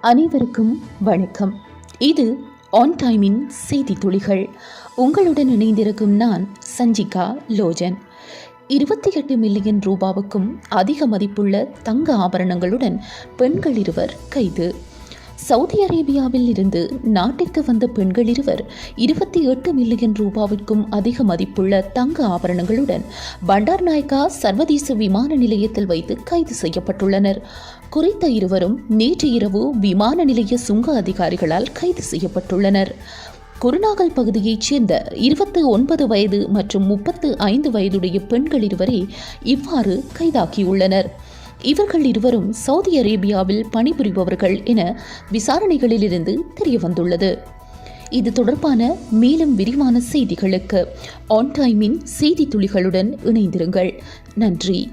அனைவருக்கும் வணக்கம். இது ஆன் டைமின் செய்தி துளிகள் உங்களுடன் இணைந்திருக்கும் நான் சஞ்சிகா லோஜன். இருபத்தி எட்டு மில்லியன் ரூபாவுக்கும் அதிக மதிப்புள்ள தங்க ஆபரணங்களுடன் பெண்கள் இருவர் கைது. சவுதி அரேபியாவில் இருந்து நாட்டிற்கு வந்த பெண்கள் இருவர் இருபத்தி எட்டு மில்லியன் ரூபாவிற்கும் அதிக மதிப்புள்ள தங்க ஆபரணங்களுடன் பண்டார் நாயக்கா சர்வதேச விமான நிலையத்தில் வைத்து கைது செய்யப்பட்டுள்ளனர். குறித்த இருவரும் நேற்று இரவு விமான நிலைய சுங்க அதிகாரிகளால் கைது செய்யப்பட்டுள்ளனர். குருநாகல் பகுதியைச் சேர்ந்த இருபத்து ஒன்பது வயது மற்றும் முப்பத்து ஐந்து வயதுடைய பெண்கள் இருவரே இவ்வாறு கைதாக்கியுள்ளனர். இவர்கள் இருவரும் சவுதி அரேபியாவில் பணிபுரிபவர்கள் என விசாரணைகளிலிருந்து தெரிய வந்துள்ளது இது தொடர்பான மேலும் விரிவான செய்திகளுக்கு ஆன் டைமின் செய்தி துளிகளுடன் இணைந்திருங்கள். நன்றி.